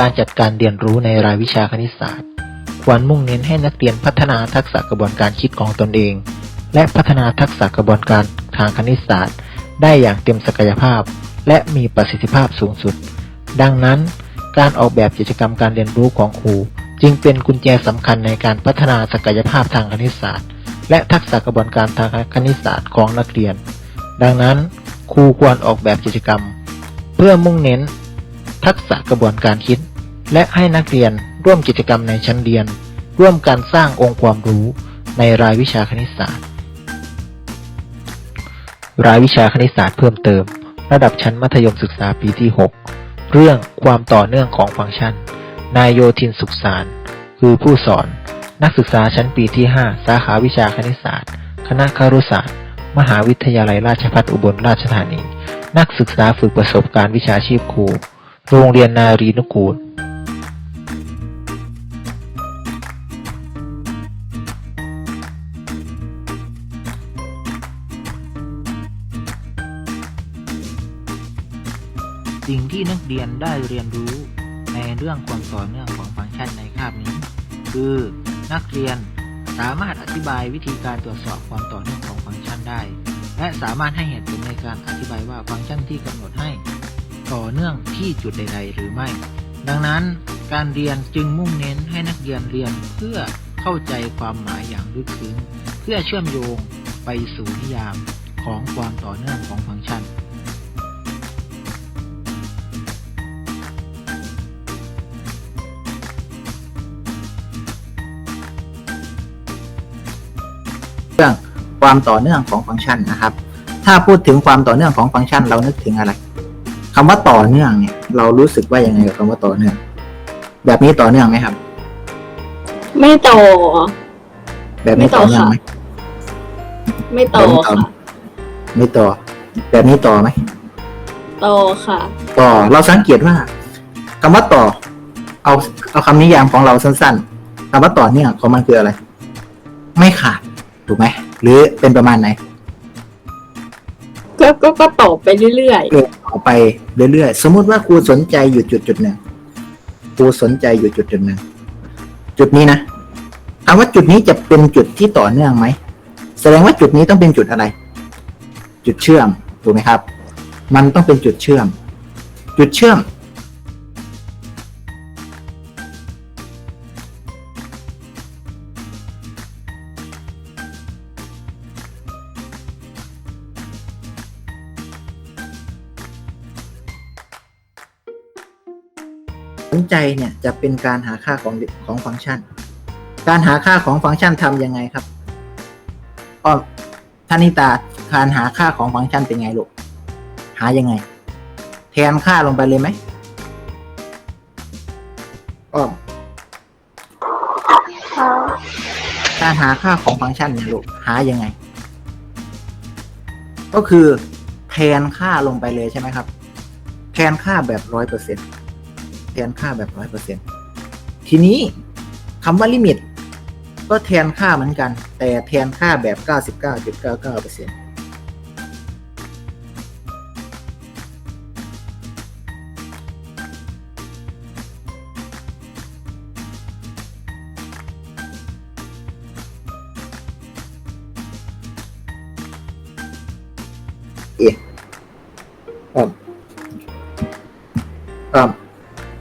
การจัดการเรียนรู้ในรายวิชาคณิตศาสตร์ ควรมุ่งเน้นให้นักเรียนพัฒนาทักษะกระบวนการคิดของตนเอง และพัฒนาทักษะกระบวนการทางคณิตศาสตร์ ได้อย่างเต็มศักยภาพ และมีประสิทธิภาพสูงสุด ดังนั้น การออกแบบกิจกรรมการเรียนรู้ของครู จึงเป็นกุญแจสำคัญในการพัฒนาศักยภาพทางคณิตศาสตร์ และทักษะกระบวนการทางคณิตศาสตร์ของนักเรียน ดังนั้น ครูควรออกแบบกิจกรรม เพื่อมุ่งเน้นทักษะกระบวนการคิด และให้นักเรียนร่วมกิจกรรมในชั้นเรียน ร่วมกันสร้างองค์ความรู้ในรายวิชาคณิตศาสตร์ รายวิชาคณิตศาสตร์เพิ่มเติม ระดับชั้นมัธยมศึกษาปีที่ 6 เรื่องความต่อเนื่องของฟังก์ชัน นายโยธินสุขสาร คือผู้สอน นักศึกษาชั้นปีที่ 5 สาขาวิชาคณิตศาสตร์ คณะครุศาสตร์ มหาวิทยาลัยราชภัฏอุบลราชธานี นักศึกษาฝึกประสบการณ์วิชาชีพครู โรงเรียนนารีนุกูล สิ่งที่นักเรียนได้เรียนรู้ในเรื่องความต่อเนื่องของฟังก์ชันในคาบนี้ คือนักเรียนสามารถอธิบายวิธีการตรวจสอบความต่อเนื่องของฟังก์ชันได้ และสามารถให้เหตุผลในการอธิบายว่าฟังก์ชันที่กำหนดให้ ต่อเนื่องที่จุดใด ๆ หรือไม่ ดังนั้นการเรียนจึงมุ่งเน้นให้นักเรียนเรียนเพื่อเข้าใจความหมายอย่างลึกซึ้งเพื่อเชื่อมโยงไปสู่นิยามของความต่อเนื่องของฟังก์ชัน รื่องความต่อเนื่องของฟังก์ชันนะครับ ถ้าพูดถึงความต่อเนื่องของฟังก์ชันเรานึกถึงอะไรคำว่าต่อเนื่องเนี่ย เรารู้สึกว่ายังไงกับคำว่าต่อเนื่อง แบบนี้ต่อเนื่องไหมครับ ไม่ต่อ แบบนี้ต่อเนื่องไหมไม่ต่อแบบนี้ต่อค่ะไม่ต่อ แบบนี้ต่อไหมต่อค่ะ ต่อเราสังเกตว่าคำว่าต่อ เอาเอาคำนิยามของเราสั้นๆคำว่าต่อเนื่องของมันคืออะไร ไม่ขาด ถูกไหมหรือเป็นประมาณไหนก็ก็ก็ต่อไปเรื่อยเออต่อไปเรื่อยๆสมมุติว่าครูสนใจอยู่จุดจุดๆหนึ่งครูสนใจอยู่จุดจุดๆหนึ่งจุดนี้นะถามว่าจุดนี้จะเป็นจุดที่ต่อเนื่องไหมแสดงว่าจุดนี้ต้องเป็นจุดอะไร จุดเชื่อมถูกไหมครับ มันต้องเป็นจุดเชื่อม จุดเชื่อม ใจเนี่ยจะเป็นการหาค่าของของฟังก์ชัน การหาค่าของฟังก์ชันทำยังไงครับอ้อมธนิตาการหาค่าของฟังก์ชันเป็นไงลูกหายังไง แทนค่าลงไปเลยไหมอ้อมการหาค่าของฟังก์ชันเนี่ยลูกหายังไง ก็คือแทนค่าลงไปเลยใช่ไหมครับ แทนค่าแบบร้อยเปอร์เซ็นต์ แทนค่าแบบร้อยเปอร์เซ็นทีนี้คำว่าลิมิต ก็แทนค่าเหมือนกัน แต่แทนค่าแบบเก้าสิบเก้าจุดเก้าเก้าเปอร์เซ็นต์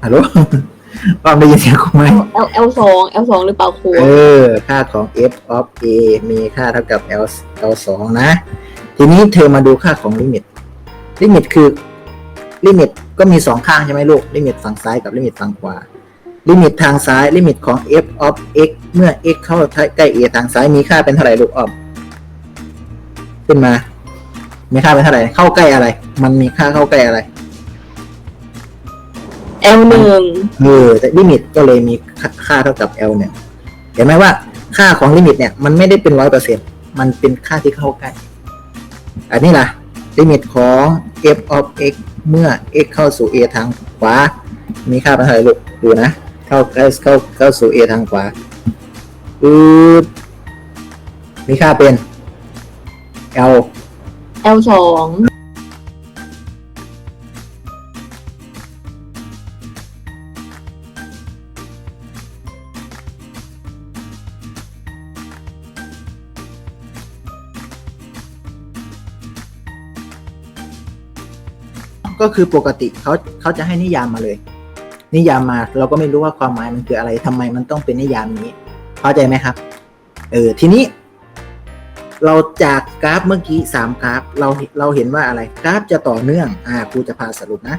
ฮัลโหลอ้อมได้ยินเสียงกูไหมๆ L L สอง L สองหรือเปล่าครูเออ ค่าของ f of a มีค่าเท่ากับ l l สองนะ ทีนี้เธอมาดูค่าของลิมิต ลิมิตคือ ลิมิตก็มีสองข้างใช่ไหมลูก ลิมิตฝั่งซ้ายกับลิมิตฝั่งขวา ลิมิตทางซ้าย ลิมิตของ f of x เมื่อ x เข้าใกล้ a ทางซ้ายมีค่าเป็นเท่าไหร่ลูกอ้อม ขึ้นมา มีค่าเป็นเท่าไหร่ เข้าใกล้อะไร มันมีค่าเข้าใกล้อะไร L หนึ่งเออแต่ลิมิตก็เลยมีค่าค่าเท่ากับ L เนี่ยเห็นไหมว่าค่าของลิมิตเนี่ยมันไม่ได้เป็นร้อยเปอร์เซ็นมันเป็นค่าที่เข้าใกล้ อันนี้ล่ะ ลิมิตของ f of x เมื่อ x เข้าสู่ a ทางขวา มีค่าเป็นเท่าไหร่ลูกดูนะ เข้าเข้าเข้าเข้าสู่ a ทางขวาอืดมีค่าเป็น L L สอง ก็คือปกติเขาเขาจะให้นิยามมาเลย นิยามมาเราก็ไม่รู้ว่าความหมายมันคืออะไรทำไมมันต้องเป็นนิยามนี้เข้าใจไหมครับเออทีนี้ เราจากกราฟเมื่อกี้สามกราฟเราเราเห็นว่าอะไรกราฟจะต่อเนื่องอ่าครูจะพาสรุปนะ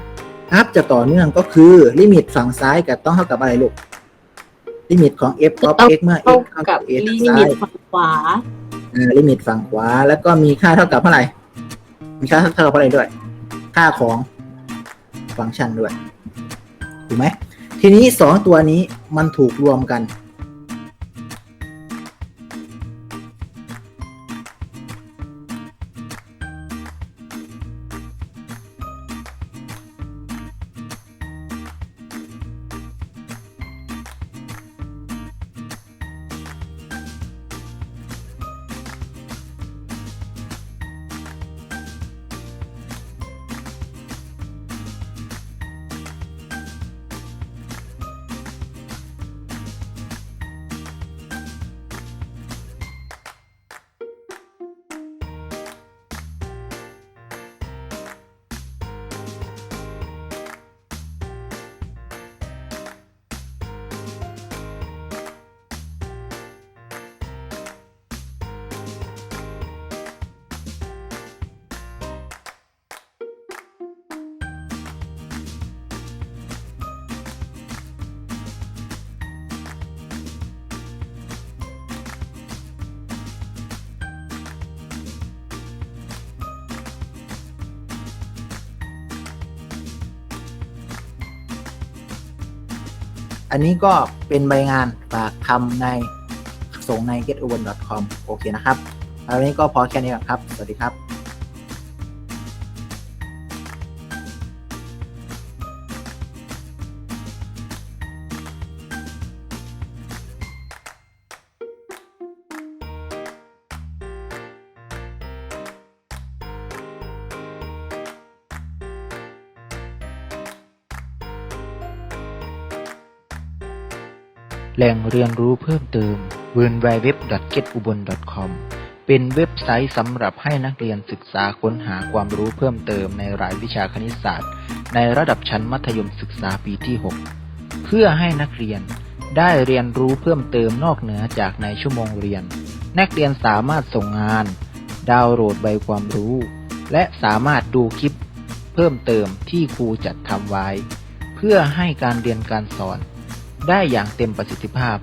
กราฟจะต่อเนื่องก็คือลิมิตฝั่งซ้ายกับต้องเท่ากับอะไรลูกลิมิตของ f of x เมื่อเท่า x เท่ากักับบ a ลิทางมิซ้าตยฝั่งขวาอ่าลิมิตฝั่งขวา แล้วก็มีค่าเท่ากับเท่าไหร่ มีค่าเท่ากับอะไรด้วย ค่าของฟังก์ชันด้วย ถูกไหม ทีนี้สองตัวนี้มันถูกรวมกัน อันนี้ก็เป็นใบงานฝากทำในส่งใน getoven.com โอเคนะครับแล้ววันนี้ก็พอแค่นี้ก่อนครับ สวัสดีครับ แหล่งเรียนรู้เพิ่มเติม w w w g e t u b o n c o m เป็นเว็บไซต์สำหรับให้นักเรียนศึกษาค้นหาความรู้เพิ่มเติมในรายวิชาคณิตศาสตร์ ในระดับชั้นมัธยมศึกษาปีที่ 6 เพื่อให้นักเรียนได้เรียนรู้เพิ่มเติมนอกเหนือจากในชั่วโมงเรียน นักเรียนสามารถส่งงาน ดาวน์โหลดใบความรู้ และสามารถดูคลิป เพิ่มเติมที่ครูจัดทำไว้ เพื่อให้การเรียนการสอน ได้อย่างเต็มประสิทธิภาพ